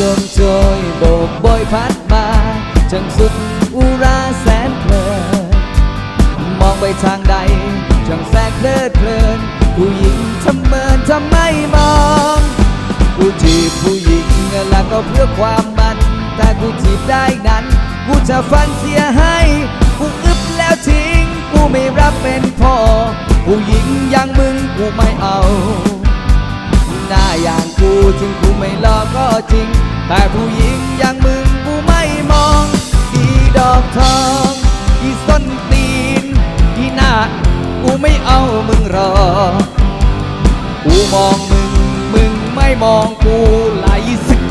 ลมโชยโบกโบยพัดมาจังสุดอุราแสนเพลินมองไปทางใดจังแสกเพลิดเพลิน ผู้หญิงทำเมินทำไม่มองกูจีบผู้หญิงแล้วก็เพื่อความมันแต่กูจีบได้นั้นกูจะฟันเสียให้กูอึบแล้วทิ้งกูไม่รับเป็นพ่อผู้หญิงอย่างมึงกูไม่เอา หน้าอย่างกูถึงกูไม่หลอก็จริง แต่ผู้หญิงอย่างมึงกูไม่มอง อีดอกทองอีส้นตีนอีหน้ากูไม่เอามึงรอ กูมองมึงมึงไม่มองกูไหลสึก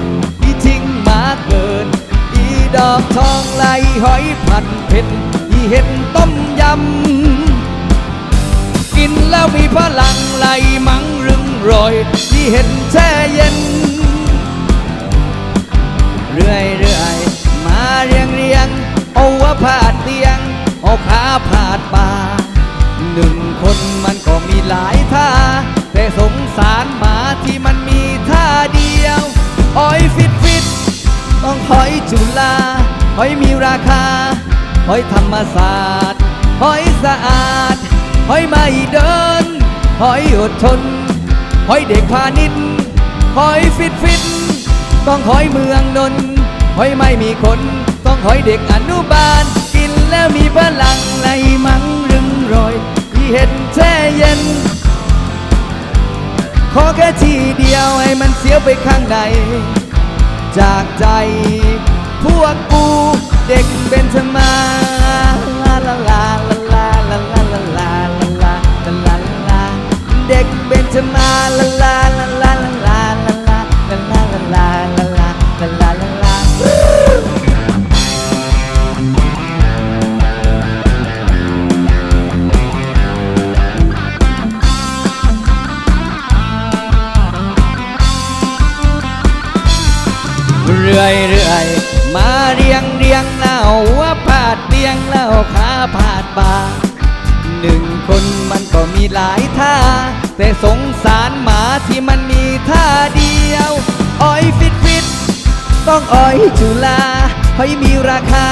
อีทิ้งมาเกิน อีดอกทองไหลหอยผัดเผ็ดอีเห็ดต้มยำ กินแล้วมีพลังไหล รอยอีเห็ดแช่เย็น เรื่อยเรื่อยมาเรียงเรียง เอาว่าผาดเตียง เอาขาผาดบ่าหนึ่งคนมันก็มีหลายท่า แต่สงสารหมาที่มันมีท่าเดียวอ้อยฟิตฟิตต้องหอยจุฬาหอยมีราคาหอยธรรมศาสตร์หอยสะอาดหอยไม่เดินหอยอดทน หอยเด็กพาณิชย์หอยฟิตฟิตต้องหอยเมืองนนท์หอยไม่มีคน ต้องหอยเด็กอนุบาล กินแล้วมีพลังไหลมังรึงรอยที่เห็นแช่เย็น ขอแค่ทีเดียวให้มันเสียไปข้างใน จากใจ พวกกูเด็กเป็นธรรมาลาลาลาลาลาลาลาลาลาลาลาเด็กเป็น ธรรมาลาลาลาลาลาลาลาลาลาลาลาลาลาลาลาลาลาเรื่อยเรื่อยมาเรียงเรียงเล่าว่าพาดเตียงเล่าขาพาดบาหนึ่งคนมันก็มีหลายท่า แต่สงสารหมาที่มันมีท่าเดียวอ้อยฟิตฟิตต้องอ้อยจุฬาหอยมีราคา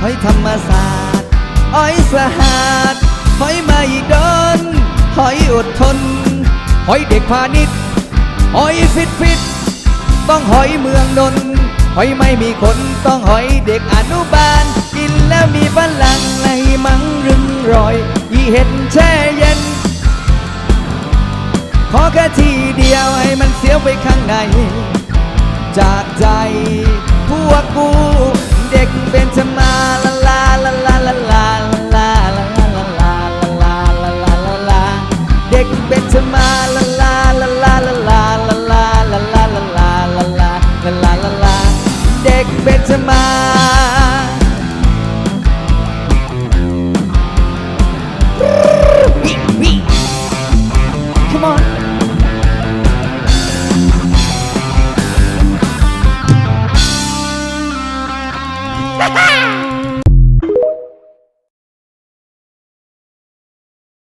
หอยธรรมศาสตร์อ้อยสหาดหอยไม่ดนหอยอดทนหอยเด็กพาณิชย์หอยฟิตฟิตต้องหอยเมืองนนท์หอยไม่มีคนต้องหอยเด็กอนุบาลกินแล้วมีพลังไหลมังรึงรอย อีเห็ดแช่ ไปข้างใน จากใจพวกกูเด็กเป็นธรรมา